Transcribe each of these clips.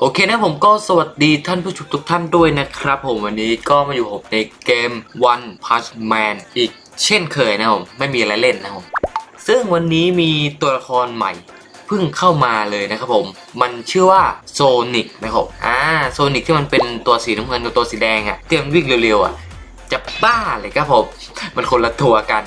โอเคนะผมก็สวัสดีท่านผู้ชมทุกท่านด้วยนะครับผมวันนี้ก็มาอยู่ผมในเกม One Punch Man อีกเช่นเคยนะผม ไม่มีอะไรเล่นนะผม ซึ่งวันนี้มีตัวละครใหม่เพิ่งเข้ามาเลยนะครับผม มันชื่อว่าโซนิกนะครับอ่าโซนิกที่มันเป็นตัวสีน้ำเงินกับตัวสีแดงอะเตรียมวิ่งเร็วๆอะจะบ้าเลยครับผม มันคนละตัวกัน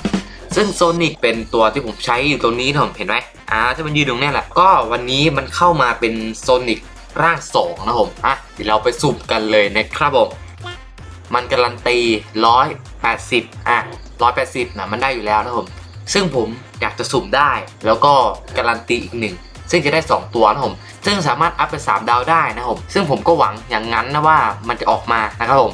ซึ่งโซนิกเป็นตัวที่ผมใช้อยู่ตรงนี้ผมเห็นไหมอ่าที่มันยืนตรงนี้แหละ ก็วันนี้มันเข้ามาเป็นโซนิก ร่างสองนะผมอะเดี๋ยวเราไปสุ่มกันเลยนะครับผมมันการันตี180อะ180นะมันได้อยู่แล้วนะผมซึ่งผมอยากจะสุ่มได้ แล้วก็การันตีอีกหนึ่งซึ่งจะได้ 2 ตัวนะผม ซึ่งสามารถอัพเป็น3ดาวได้นะผม ซึ่งผมก็หวังอย่างนั้นนะว่ามันจะออกมานะครับผม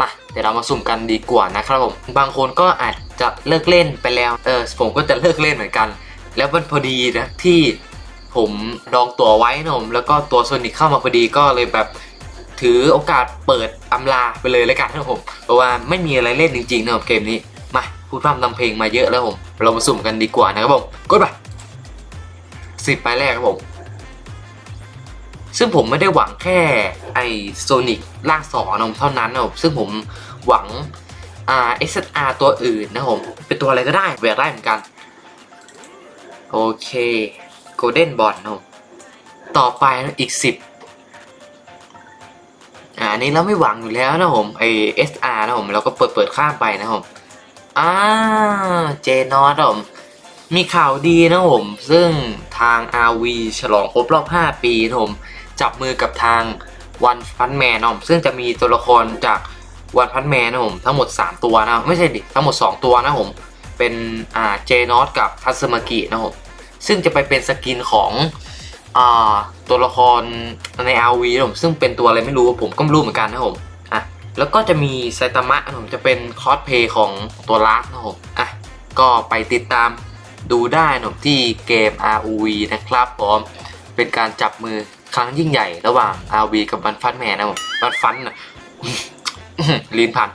มาเดี๋ยวเรามาสุ่มกันดีกว่านะครับผม บางคนก็อาจจะเลิกเล่นไปแล้ว เออผมก็จะเลิกเล่นเหมือนกัน แล้วมันพอดีนะที่ ผมดองตั๋วไว้นะผมแล้วก็ตัวโซนิกเข้ามาพอดีก็เลยแบบถือโอกาสเปิดอำลาไปเลยแล้วกันนะผมเพราะว่าไม่มีอะไรเล่นจริงๆนะครับเกมนี้มาพูดพร่ำทำเพลงมาเยอะแล้วผมเรามาสุ่มกันดีกว่านะครับผมกดไปสิบไปแรกครับผมซึ่งผมไม่ได้หวังแค่ไอโซนิกร่างสองนมเท่านั้นนะผมซึ่งผมหวังอ่า SSR ตัวอื่นนะผมเป็นตัวอะไรก็ได้แหวกได้เหมือนกัน โอเค โกลเด้นบอลนะผมต่อไปนะอีก 10 อ่าอันนี้เราไม่หวังอยู่แล้วนะผมไอ SR นะผมเราก็เปิดเปิดข้ามไปนะผมอ่าเจนอตผมมีข่าวดีนะผม ซึ่งทาง RV ฉลองครบรอบ 5 ปีนะผมจับมือกับทางวันพันแมนนะผมซึ่งจะมีตัวละครจากวันพันแมนนะผมทั้งหมด 3 ตัวนะไม่ใช่ดิทั้งหมด 2 ตัวนะผมเป็นอ่าเจนอตกับทัสมากินะผม ซึ่งจะไปเป็นสกินของอตัวละครใน RV นะผมซึ่งเป็นตัวอะไรไม่รู้ผมก็ไม่รู้เหมือนกันนะผมอะแล้วก็จะมีไซตามะผมจะเป็นคอสเพย์ของตัวลาร์กนะผมอะก็ไปติดตามดูได้นะผมที่เกม Rv นะครับผมเป็นการจับมือครั้งยิ่งใหญ่ระหว่าง RV กับบันฟันแมนนะผมบันฟันนะลิ้นพัน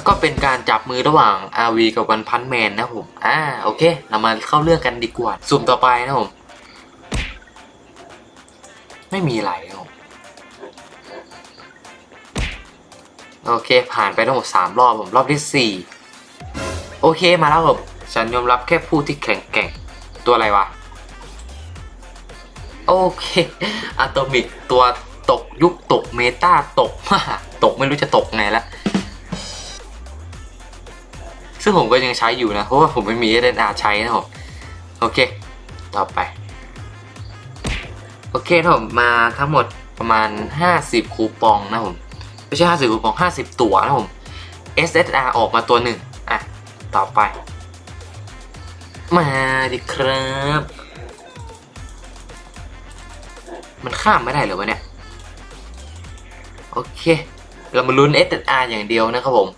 แล้วก็เป็นการจับมือระหว่าง RV กับวันพันแมนนะผม อ่า โอเค เรามาเข้าเรื่องกันดีกว่า สุ่มต่อไปนะผม ไม่มีอะไรนะผมโอเค ผ่านไปทั้งหมดสามรอบผม รอบที่สี่โอเค มาแล้วผม ฉันยอมรับแค่ผู้ที่แข็งแกร่ง ตัวอะไรวะ โอเค อะโตมิกตัวตกยุคตกเมตาตกมากตกไม่รู้จะตกไงละ ซึ่งผมก็ยังใช้อยู่นะ เพราะว่าผมไม่มีเดนอาใช้นะผมโอเค ต่อไป โอเคผมมาทั้งหมดประมาณ 50 คูปองนะผมไม่ใช่ 50 คูปอง 50 ตั๋วนะผม SSR ออกมาตัวหนึ่งอะ ต่อไป มาดิครับ มันข้ามไม่ได้หรือวะเนี่ย โอเค เรามาลุ้น SSR อย่างเดียวนะครับผม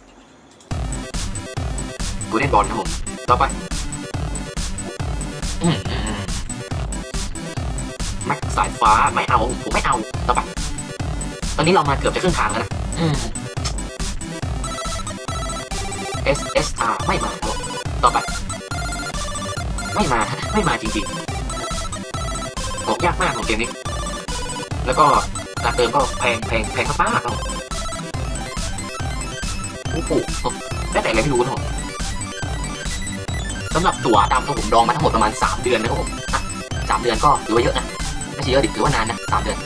กูได้บอลนะผม ต่อไปอืมแม็กสายฟ้าไม่เอา ผมไม่เอา ต่อไป ตอนนี้เรามาเกือบจะครึ่งทางแล้วนะอืม SSR ไม่มาครับผมต่อไป ไม่มา ไม่มาจริงๆออกยากมากของเกมนี้ แล้วก็การเติมก็แพงแพงแพงมากๆครับโอ้โหได้แต่อะไรไม่รู้นะผม สำหรับตั๋วดำของผมดองมาทั้งหมดประมาณ 3 เดือนนะครับผมสามเดือนก็ถือว่าเยอะนะไม่ใช่เยอะดิถือว่านานนะสามเดือน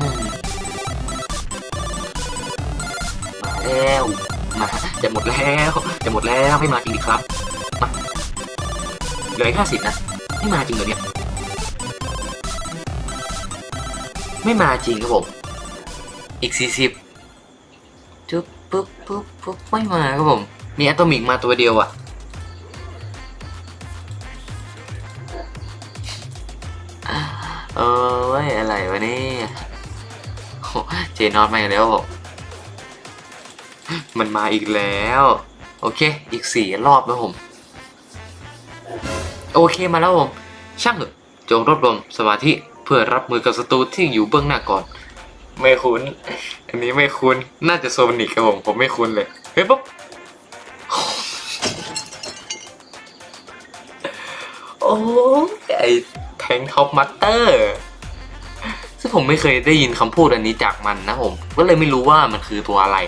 อมาแล้วมาจะหมดแล้วจะหมดแล้วไม่มาจริงดิครับมาเหลืออีกห้าสิบนะไม่มาจริงเหรอเนี่ยไม่มาจริงครับผมอีกสี่สิบจุ๊บปุ๊บปุ๊บปุ๊บไม่มาครับผม มีอะโตมิกมาตัวเดียวอะเออเว้ย อะไรวะนี่เจนอตมาอีกแล้วมมันมาอีกแล้ว โอเค อีกสี่รอบแล้วผม โอเคมาแล้วผม ช่างเถอะจงรวบรวมสมาธิเพื่อรับมือกับศัตรูที่อยู่เบื้องหน้าก่อน ไม่คุ้น อันนี้ไม่คุ้น น่าจะโซนิกครับผม ผมไม่คุ้นเลย เฮ้ยปุ๊บ ไอแทงท็อปมัตเตอร์ ซึ่งผมไม่เคยได้ยินคำพูดอันนี้จากมันนะผม ก็เลยไม่รู้ว่ามันคือตัวอะไร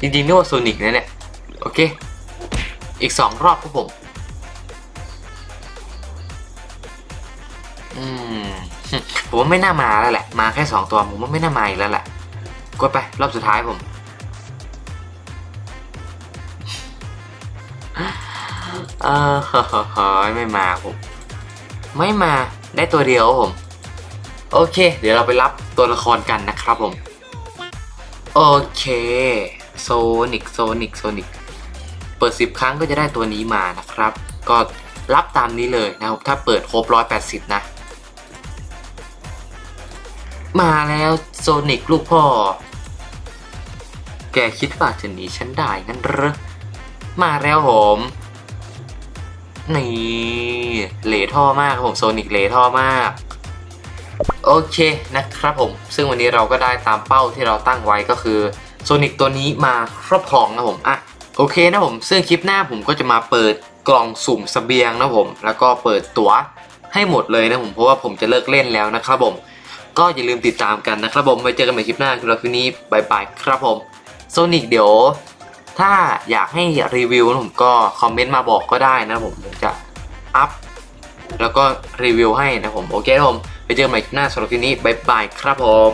จริงๆนึกว่าโซนิกนะเนี่ย โอเค อีกสองรอบครับผม อืม ผมว่าไม่น่ามาแล้วแหละ มาแค่สองตัว ผมว่าไม่น่ามาอีกแล้วแหละ กดไปรอบสุดท้ายผม เออฮ้ยไม่มาผม ไม่มาได้ตัวเดียวผม โอเค เดี๋ยวเราไปรับตัวละครกันนะครับผม โอเคโซนิกโซนิกโซนิกเปิด 10 ครั้งก็จะได้ตัวนี้มานะครับ ก็รับตามนี้เลยนะครับ ถ้าเปิดครบ 180 นะ มาแล้วโซนิกลูกพ่อ แกคิดว่าจะหนีฉันได้งั้นหรอมาแล้วผม นี่เลท่อมากครับผมโซนิกเลท่อมาก โอเคนะครับผม ซึ่งวันนี้เราก็ได้ตามเป้าที่เราตั้งไว้ก็คือโซนิกตัวนี้มาครอบครองนะผมอะโอเคนะผม ซึ่งคลิปหน้าผมก็จะมาเปิดกล่องสุ่มสเสบียงนะผม แล้วก็เปิดตั๋วให้หมดเลยนะผม เพราะว่าผมจะเลิกเล่นแล้วนะครับผม ก็อย่าลืมติดตามกันนะครับผม ไว้เจอกันใหม่คลิปหน้าคือเราคืนนี้บายบายครับผมโซนิกเดี๋ยว ถ้าอยากให้รีวิวผมก็คอมเมนต์มาบอกก็ได้นะผมผมจะอัพแล้วก็รีวิวให้นะผมโอเคครับผมไปเจอกันใหม่คลิปหน้าสำหรับคลินี้บายบายครับผม